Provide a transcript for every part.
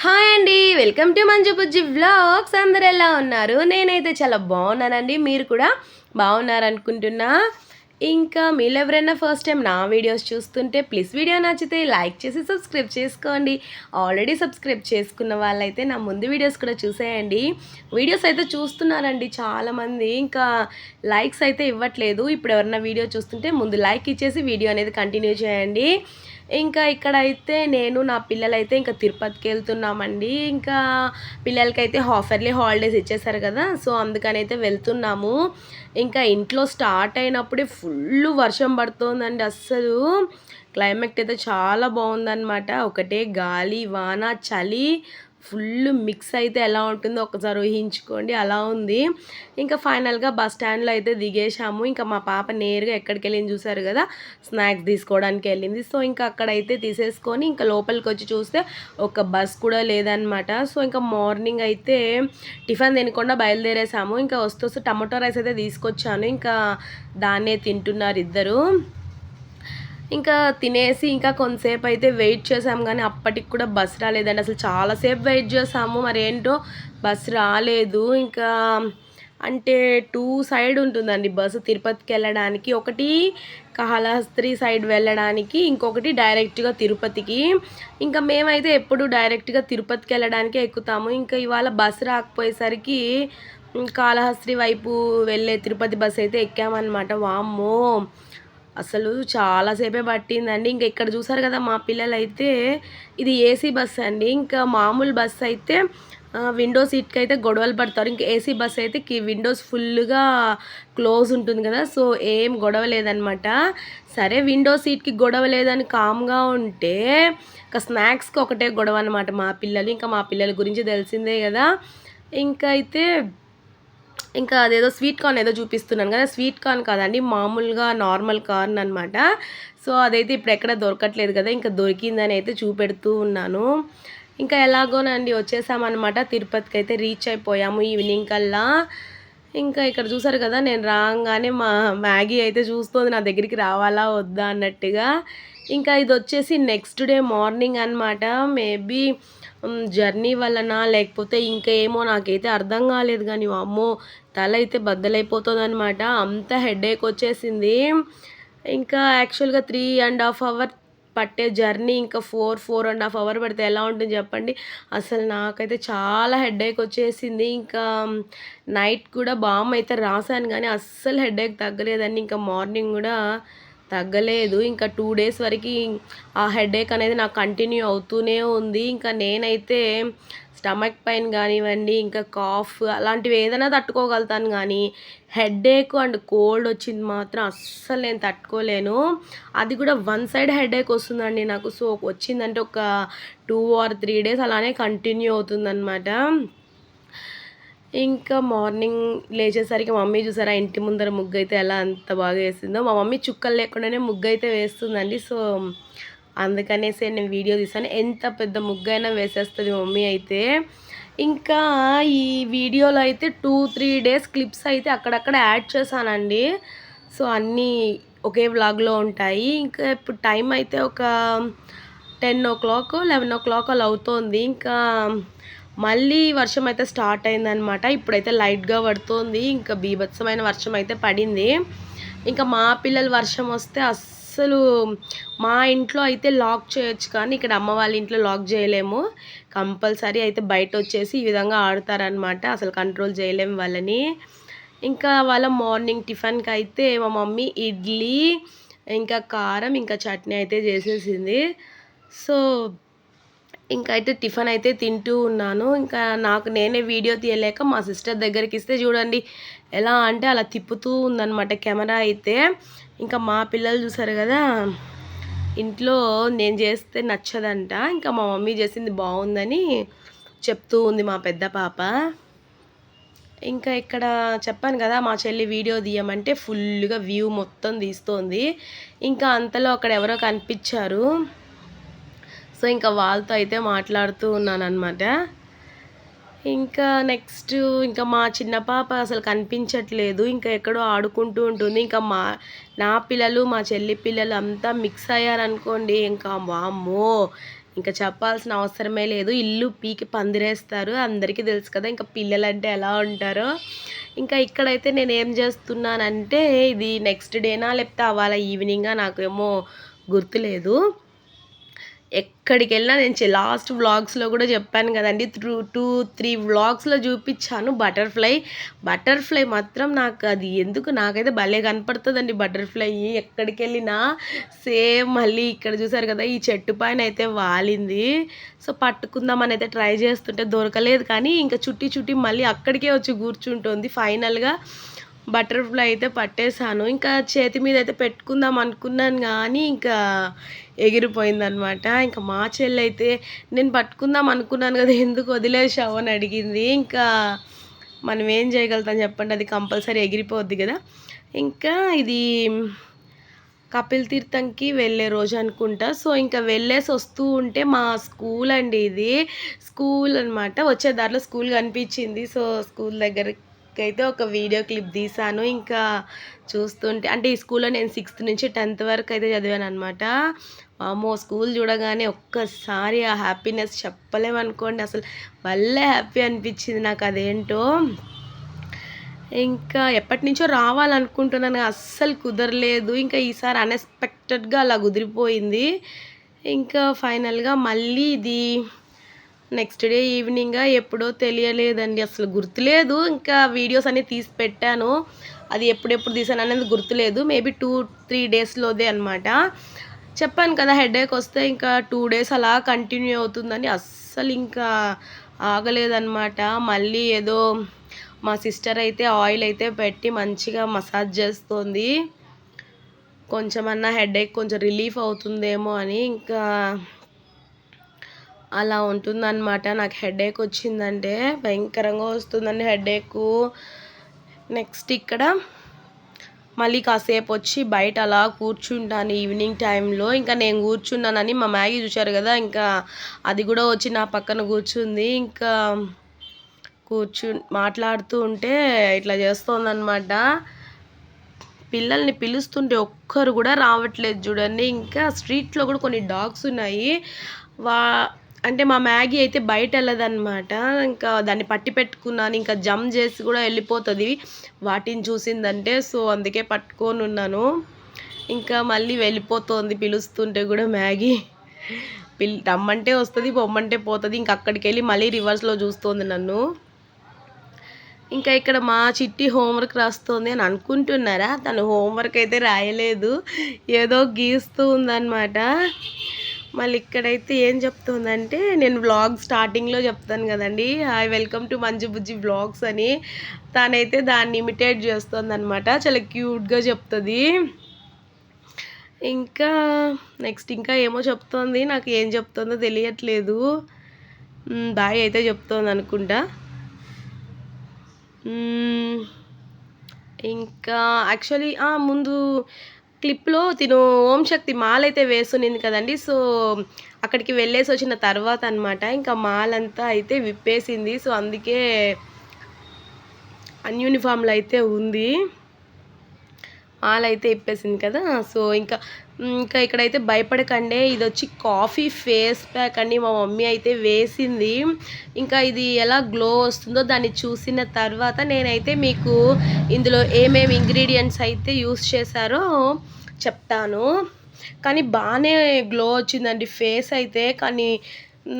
Hi అండి welcome to Manju Bujji vlogs. అందరు ఎలా ఉన్నారు? నేనైతే చాలా బాగున్నానండి మీరు కూడా బాగున్నారనుకుంటున్నా. ఇంకా మీరు ఎవరైనా ఫస్ట్ టైం నా వీడియోస్ చూస్తుంటే ప్లీజ్ వీడియో నచ్చితే లైక్ చేసి సబ్స్క్రైబ్ చేసుకోండి. ఆల్రెడీ సబ్స్క్రైబ్ చేసుకున్న వాళ్ళైతే నా ముందు వీడియోస్ కూడా చూసేయండి. వీడియోస్ అయితే చూస్తున్నారండి చాలామంది ఇంకా లైక్స్ అయితే ఇవ్వట్లేదు. ఇప్పుడు ఎవరైనా వీడియో చూస్తుంటే ముందు లైక్ ఇచ్చేసి వీడియో అనేది కంటిన్యూ చేయండి. ఇంకా ఇక్కడైతే నేను నా పిల్లలైతే ఇంకా తిరుపతికి వెళ్తున్నామండి ఇంకా పిల్లలకైతే హాఫ్ ఎర్లీ హాలిడేస్ ఇచ్చేసారు కదా సో అందుకని అయితే వెళ్తున్నాము. ఇంకా ఇంట్లో స్టార్ట్ అయినప్పుడే ఫుల్ వర్షం పడుతుందండి అస్సలు. క్లైమేట్ అయితే చాలా బాగుందన్నమాట. ఒకటే గాలి వాన చలి. ఫుల్ మిక్స్ అయితే ఎలా ఉంటుందో ఒకసారి ఊహించుకోండి. అలా ఉంది. ఇంకా ఫైనల్గా బస్ స్టాండ్లో అయితే దిగేసాము ఇంకా మా పాప నేరుగా ఎక్కడికి వెళ్ళింది చూసారు కదా? స్నాక్స్ తీసుకోవడానికి వెళ్ళింది. సో ఇంకా అక్కడైతే తీసేసుకొని ఇంకా లోపలికి వచ్చి చూస్తే ఒక బస్ కూడా లేదనమాట సో ఇంకా మార్నింగ్ అయితే టిఫిన్ తినకుండా బయలుదేరేసాము. ఇంకా వస్తూ వస్తూ టమాటో రైస్ అయితే తీసుకొచ్చాను. ఇంకా దాన్నే తింటున్నారు ఇద్దరు. ఇంకా తినేసి ఇంకా కొంతసేపు అయితే వెయిట్ చేసాము కానీ అప్పటికి కూడా బస్ రాలేదండి. అసలు చాలాసేపు వెయిట్ చేసాము మరి ఏంటో బస్ రాలేదు. ఇంకా అంటే టూ సైడ్ ఉంటుందండి బస్సు తిరుపతికి వెళ్ళడానికి. ఒకటి కాళహస్త్రి సైడ్ వెళ్ళడానికి ఇంకొకటి డైరెక్ట్గా తిరుపతికి. ఇంకా మేమైతే ఎప్పుడు డైరెక్ట్గా తిరుపతికి వెళ్ళడానికే ఎక్కుతాము. ఇంకా ఇవాళ బస్సు రాకపోయేసరికి కాళహస్త్రి వైపు వెళ్ళే తిరుపతి బస్సు అయితే ఎక్కామన్నమాట. వామ్మో! అసలు చాలాసేపే పట్టిందండి. ఇంకా ఇక్కడ చూసారు కదా మా పిల్లలైతే ఇది ఏసీ బస్ అండి. ఇంకా మామూలు బస్ అయితే విండో సీట్కి అయితే గొడవలు పడతారు. ఇంకా ఏసీ బస్ అయితే విండోస్ ఫుల్గా క్లోజ్ ఉంటుంది కదా సో ఏం గొడవ లేదనమాట సరే విండో సీట్కి గొడవ లేదని కామ్గా ఉంటే ఇంకా స్నాక్స్కి ఒకటే గొడవ అనమాట మా పిల్లలు. ఇంకా మా పిల్లల గురించి తెలిసిందే కదా. ఇంకా అయితే ఇంకా అదేదో స్వీట్ కార్న్ ఏదో చూపిస్తున్నాను కదా స్వీట్ కార్న్ కాదండి మామూలుగా నార్మల్ కార్న్ అనమాట సో అదైతే ఇప్పుడు ఎక్కడ దొరకట్లేదు కదా ఇంకా దొరికిందని అయితే చూపెడుతూ ఉన్నాను. ఇంకా ఎలాగోనండి వచ్చేసామన్నమాట. తిరుపతికి అయితే రీచ్ అయిపోయాము ఈవినింగ్ కల్లా. ఇంకా ఇక్కడ చూసారు కదా నేను రాగానే మా మ్యాగీ అయితే చూస్తుంది నా దగ్గరికి రావాలా వద్దా అన్నట్టుగా. ఇంకా ఇది వచ్చేసి నెక్స్ట్ డే మార్నింగ్ అనమాట మేబీ జర్నీ వలన లేకపోతే ఇంకా ఏమో నాకైతే అర్థం కాలేదు కానీ అమ్మో తల అయితే బద్దలైపోతుంది అనమాట అంత హెడేక్ వచ్చేసింది. ఇంకా యాక్చువల్గా త్రీ అండ్ హాఫ్ అవర్ పట్టే జర్నీ ఇంకా four four and half hour పడితే ఎలా ఉంటుంది చెప్పండి? అసలు నాకైతే చాలా హెడేక్ వచ్చేసింది. ఇంకా నైట్ కూడా బామ్ అయితే రాశాను కానీ అస్సలు హెడేక్ తగ్గలేదండి. ఇంకా మార్నింగ్ కూడా తగ్గలేదు. ఇంకా టూ డేస్ వరకు ఆ హెడేక్ అనేది నాకు కంటిన్యూ అవుతూనే ఉంది. ఇంకా నేనైతే స్టమక్ పెయిన్ కానివ్వండి ఇంకా కాఫ్ అలాంటివి ఏదైనా తట్టుకోగలుగుతాను కానీ హెడేక్ అండ్ కోల్డ్ వచ్చింది మాత్రం అస్సలు నేను తట్టుకోలేను. అది కూడా వన్ సైడ్ హెడేక్ వస్తుందండి నాకు. సో వచ్చిందంటే ఒక టూ ఆర్ త్రీ డేస్ అలానే కంటిన్యూ అవుతుందన్నమాట. ఇంకా మార్నింగ్ లేచేసరికి మమ్మీ చూసారా ఇంటి ముందర ముగ్గు అయితే ఎలా అంత బాగా వేసిందో. మా మమ్మీ చుక్కలు లేకుండానే ముగ్గు అయితే వేస్తుందండి. సో అందుకనేసి నేను వీడియో తీసాను. ఎంత పెద్ద ముగ్గు అయినా వేసేస్తుంది మమ్మీ అయితే. ఇంకా ఈ వీడియోలో అయితే టూ త్రీ డేస్ క్లిప్స్ అయితే అక్కడక్కడ యాడ్ చేశానండి. సో అన్నీ ఒకే వ్లాగ్లో ఉంటాయి. ఇంకా ఇప్పుడు టైం అయితే ఒక ten o'clock eleven o'clock అలా అవుతుంది. ఇంకా మళ్ళీ వర్షం అయితే స్టార్ట్ అయిందనమాట ఇప్పుడైతే లైట్గా పడుతుంది. ఇంకా బీభత్సమైన వర్షం అయితే పడింది. ఇంకా మా పిల్లలు వర్షం వస్తే అస్సలు మా ఇంట్లో అయితే లాక్ చేయొచ్చు కానీ ఇక్కడ అమ్మ వాళ్ళ ఇంట్లో లాక్ చేయలేము. కంపల్సరీ అయితే బయట వచ్చేసి ఈ విధంగా ఆడతారనమాట అసలు కంట్రోల్ చేయలేము వాళ్ళని. ఇంకా వాళ్ళ మార్నింగ్ టిఫిన్కి అయితే మా మమ్మీ ఇడ్లీ ఇంకా కారం ఇంకా చట్నీ అయితే చేసేసింది. సో ఇంకా అయితే టిఫిన్ అయితే తింటూ ఉన్నాను. ఇంకా నాకు నేనే వీడియో తీయలేక మా సిస్టర్ దగ్గరికి ఇస్తే చూడండి ఎలా అంటే అలా తిప్పుతూ ఉందన్నమాట కెమెరా అయితే. ఇంకా మా పిల్లలు చూసారు కదా ఇంట్లో నేను చేస్తే నచ్చదంట. ఇంకా మా మమ్మీ చేసింది బాగుందని చెప్తూ ఉంది మా పెద్ద పాప. ఇంకా ఇక్కడ చెప్పాను కదా మా చెల్లి వీడియో తీయమంటే ఫుల్గా వ్యూ మొత్తం తీస్తోంది. ఇంకా అంతలో అక్కడ ఎవరో కనిపించారు. సో ఇంకా వాళ్ళతో అయితే మాట్లాడుతూ ఉన్నాను ఇంకా నెక్స్ట్ ఇంకా మా చిన్న పాప అసలు కనిపించట్లేదు. ఇంకా ఎక్కడో ఆడుకుంటూ ఉంటుంది. ఇంకా మా నా పిల్లలు మా చెల్లి పిల్లలు అంతా మిక్స్ అయ్యారనుకోండి. ఇంకా వామ్మో! ఇంకా చెప్పాల్సిన అవసరమే లేదు. ఇల్లు పీకి పందిరేస్తారు. అందరికీ తెలుసు కదా ఇంకా పిల్లలు అంటే ఎలా ఉంటారో. ఇంకా ఇక్కడైతే నేను ఏం చేస్తున్నానంటే ఇది నెక్స్ట్ డేనా లేకపోతే అవాళ ఈవినింగా నాకు ఏమో గుర్తులేదు. ఎక్కడికి వెళ్ళినా నేను లాస్ట్ వ్లాగ్స్లో కూడా చెప్పాను కదండి. త్రూ టూ త్రీ వ్లాగ్స్లో చూపించాను బటర్ఫ్లై. బటర్ఫ్లై మాత్రం నాకు అది ఎందుకు నాకైతే భలే కనపడుతుందండి బటర్ఫ్లై. ఎక్కడికి వెళ్ళినా సేమ్ మళ్ళీ ఇక్కడ చూసారు కదా ఈ చెట్టు పైన అయితే వాలింది. సో పట్టుకుందామని అయితే ట్రై చేస్తుంటే దొరకలేదు కానీ ఇంకా చుట్టి చుట్టి మళ్ళీ అక్కడికే వచ్చి కూర్చుంటుంది ఫైనల్గా. బటర్ఫ్లై అయితే పట్టేశాను. ఇంకా చేతి మీద అయితే పెట్టుకుందాం అనుకున్నాను కానీ ఇంకా ఎగిరిపోయిందనమాట ఇంకా మా చెల్లి అయితే నేను పట్టుకుందాం అనుకున్నాను కదా ఎందుకు వదిలేసావు అని అడిగింది. ఇంకా మనం ఏం చేయగలుగుతాం చెప్పండి అది కంపల్సరీ ఎగిరిపోద్ది కదా. ఇంకా ఇది కపిల్ తీర్థంకి వెళ్ళే రోజు అనుకుంటా. సో ఇంకా వెళ్ళేసి వస్తూ ఉంటే మా స్కూల్ అండి ఇది. స్కూల్ అనమాట వచ్చే దారిలో స్కూల్ కనిపించింది. సో స్కూల్ దగ్గర అయితే ఒక వీడియో క్లిప్ తీసాను ఇంకా చూస్తుంటే అంటే ఈ స్కూల్లో నేను సిక్స్త్ నుంచి టెన్త్ వరకు అయితే చదివాను అనమాట అమ్మో స్కూల్ చూడగానే ఒక్కసారి ఆ హ్యాపీనెస్ చెప్పలేమనుకోండి. అసలు భలే హ్యాపీ అనిపించింది నాకు అదేంటో. ఇంకా ఎప్పటి నుంచో రావాలనుకుంటున్నాను అస్సలు కుదరలేదు. ఇంకా ఈసారి అన్ఎక్స్పెక్టెడ్గా అలా కుదిరిపోయింది. ఇంకా ఫైనల్గా మళ్ళీ ఇది నెక్స్ట్ డే ఈవినింగ్ ఎప్పుడో తెలియలేదండి. అసలు గుర్తులేదు. ఇంకా వీడియోస్ అన్నీ తీసి పెట్టాను. అది ఎప్పుడెప్పుడు తీసాను అనేది గుర్తులేదు. మేబీ టూ త్రీ డేస్లోదే అనమాట చెప్పాను కదా హెడేక్ వస్తే ఇంకా టూ డేస్ అలా కంటిన్యూ అవుతుందని అస్సలు ఇంకా ఆగలేదన్నమాట. మళ్ళీ ఏదో మా సిస్టర్ అయితే ఆయిల్ అయితే పెట్టి మంచిగా మసాజ్ చేస్తుంది. కొంచెమన్నా హెడేక్ కొంచెం రిలీఫ్ అవుతుందేమో అని ఇంకా అలా ఉంటుందన్నమాట. నాకు హెడేక్ వచ్చిందంటే భయంకరంగా వస్తుందండి హెడేక్. నెక్స్ట్ ఇక్కడ మళ్ళీ కాసేపు వచ్చి బయట అలా కూర్చుంటాను ఈవినింగ్ టైంలో. ఇంకా నేను కూర్చున్నానని మా మ్యాగీ చూశారు కదా ఇంకా అది కూడా వచ్చి నా పక్కన కూర్చుంది. ఇంకా కూర్చు మాట్లాడుతూ ఉంటే ఇట్లా చేస్తోందనమాట పిల్లల్ని పిలుస్తుంటే ఒక్కరు కూడా రావట్లేదు చూడండి. ఇంకా స్ట్రీట్లో కూడా కొన్ని డాగ్స్ ఉన్నాయి. వా అంటే మా మ్యాగీ అయితే బయట వెళ్ళదన్నమాట ఇంకా దాన్ని పట్టి పెట్టుకున్నాను. ఇంకా జమ్ చేసి కూడా వెళ్ళిపోతుంది. వాటిని చూసిందంటే సో అందుకే పట్టుకొని ఉన్నాను. ఇంకా మళ్ళీ వెళ్ళిపోతుంది పిలుస్తుంటే కూడా మ్యాగీ. పిల్ రమ్మంటే వస్తుంది బొమ్మంటే పోతుంది. ఇంక అక్కడికి వెళ్ళి మళ్ళీ రివర్స్లో చూస్తుంది నన్ను. ఇంకా ఇక్కడ మా చిట్టి హోంవర్క్ రాస్తుంది అని అనుకుంటున్నారా? తను హోంవర్క్ అయితే రాయలేదు. ఏదో గీస్తూ ఉందన్నమాట. మళ్ళీ ఇక్కడైతే ఏం చెప్తుందంటే నేను వ్లాగ్ స్టార్టింగ్లో చెప్తాను కదండి. Hi welcome to Manju Bujji vlogs అని. తనైతే దాన్ని ఇమిటేట్ చేస్తుంది అనమాట చాలా క్యూట్గా చెప్తుంది. ఇంకా నెక్స్ట్ ఇంకా ఏమో చెప్తోంది. నాకు ఏం చెప్తుందో తెలియట్లేదు. బాయ్ అయితే చెప్తోంది అనుకుంటా. ఇంకా యాక్చువల్లీ ముందు క్లిప్లో తిను ఓం శక్తి మాల్ అయితే వేసునింది కదండి. సో అక్కడికి వెళ్ళేసి వచ్చిన తర్వాత అనమాట ఇంకా మాల్ అంతా అయితే విప్పేసింది. సో అందుకే అన్యూనిఫామ్లో అయితే ఉంది. మాల్ అయితే ఇప్పేసింది కదా. సో ఇంకా ఇంకా ఇక్కడైతే భయపడకండి. ఇది వచ్చి కాఫీ ఫేస్ ప్యాక్ అండి. మా మమ్మీ అయితే వేసింది. ఇంకా ఇది ఎలా గ్లో వస్తుందో దాన్ని చూసిన తర్వాత నేనైతే మీకు ఇందులో ఏమేమి ఇంగ్రీడియంట్స్ అయితే యూస్ చేశారో చెప్తాను. కానీ బాగానే గ్లో వచ్చిందండి ఫేస్ అయితే. కానీ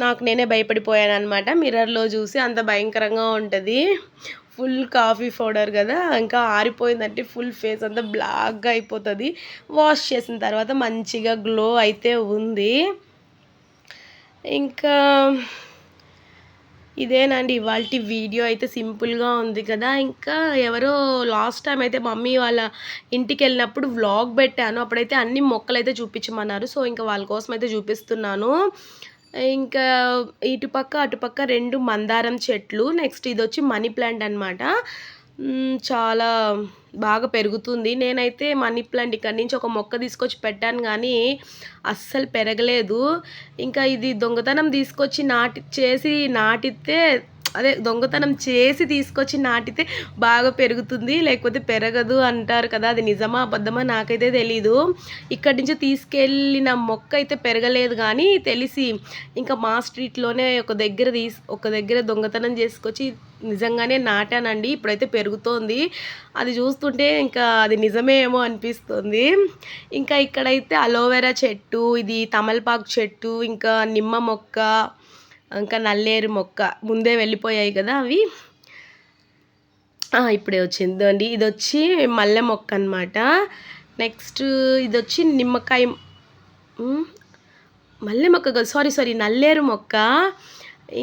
నాకు నేనే భయపడిపోయాను అనమాట మిర్రర్లో చూసి అంత భయంకరంగా ఉంటుంది. ఫుల్ కాఫీ పౌడర్ కదా. ఇంకా ఆరిపోయిందంటే ఫుల్ ఫేస్ అంతా బ్లాక్గా అయిపోతుంది. వాష్ చేసిన తర్వాత మంచిగా గ్లో అయితే ఉంది. ఇంకా ఇదేనండి ఇవాళ వీడియో అయితే సింపుల్గా ఉంది కదా. ఇంకా ఎవరో లాస్ట్ టైం అయితే మమ్మీ వాళ్ళ ఇంటికి వెళ్ళినప్పుడు వ్లాగ్ పెట్టాను. అప్పుడైతే అన్ని మొక్కలు అయితే చూపించమన్నారు. సో ఇంకా వాళ్ళ కోసం అయితే చూపిస్తున్నాను. ఇంకా ఇటుపక్క అటుపక్క రెండు మందారం చెట్లు నెక్స్ట్ ఇది వచ్చి మనీ ప్లాంట్ అనమాట చాలా బాగా పెరుగుతుంది. నేనైతే మనీ ప్లాంట్ ఇక్కడి నుంచి ఒక మొక్క తీసుకొచ్చి పెట్టాను కానీ అస్సలు పెరగలేదు. ఇంకా ఇది దొంగతనం తీసుకొచ్చి నాటి చేసి నాటితే అదే దొంగతనం చేసి తీసుకొచ్చి నాటితే బాగా పెరుగుతుంది లేకపోతే పెరగదు అంటారు కదా. అది నిజమా అబద్ధమా నాకైతే తెలీదు. ఇక్కడి నుంచి తీసుకెళ్ళిన మొక్క అయితే పెరగలేదు కానీ తెలిసి ఇంకా మా స్ట్రీట్లోనే ఒక దగ్గర తీసి ఒక దగ్గర దొంగతనం చేసుకొచ్చి నిజంగానే నాటానండి. ఇప్పుడైతే పెరుగుతోంది. అది చూస్తుంటే ఇంకా అది నిజమేమో అనిపిస్తుంది. ఇంకా ఇక్కడైతే అలోవెరా చెట్టు ఇది తమలపాకు చెట్టు ఇంకా నిమ్మ మొక్క ఇంకా నల్లేరు మొక్క ముందే వెళ్ళిపోయాయి కదా అవి. ఇప్పుడే వచ్చింది. అండి ఇది వచ్చి మల్లె మొక్క అనమాట నెక్స్ట్ ఇది వచ్చి నిమ్మకాయ మల్లె మొక్క కాదు సారీ సారీ నల్లేరు మొక్క.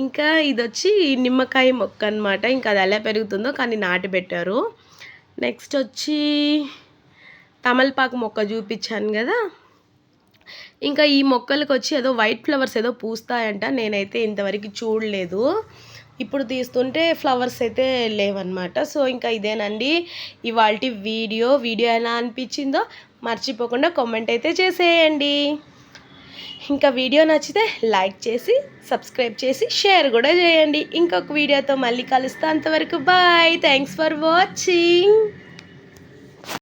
ఇంకా ఇది వచ్చి నిమ్మకాయ మొక్క అనమాట ఇంకా అది ఎలా పెరుగుతుందో కానీ నాటి పెట్టారు. నెక్స్ట్ వచ్చి తమలపాకు మొక్క చూపించాను కదా. ఇంకా ఈ మొక్కలకు వచ్చి ఏదో వైట్ ఫ్లవర్స్ ఏదో పూస్తాయంట. నేనైతే ఇంతవరకు చూడలేదు. ఇప్పుడు తీస్తుంటే ఫ్లవర్స్ అయితే లేవన్నమాట. సో ఇంకా ఇదేనండి ఇవాళ వీడియో. వీడియో ఎలా అనిపించిందో మర్చిపోకుండా కామెంట్ అయితే చేసేయండి. ఇంకా వీడియో నచ్చితే లైక్ చేసి సబ్స్క్రైబ్ చేసి షేర్ కూడా చేయండి. ఇంకొక వీడియోతో మళ్ళీ కలుస్తా అంతవరకు. Bye thanks for watching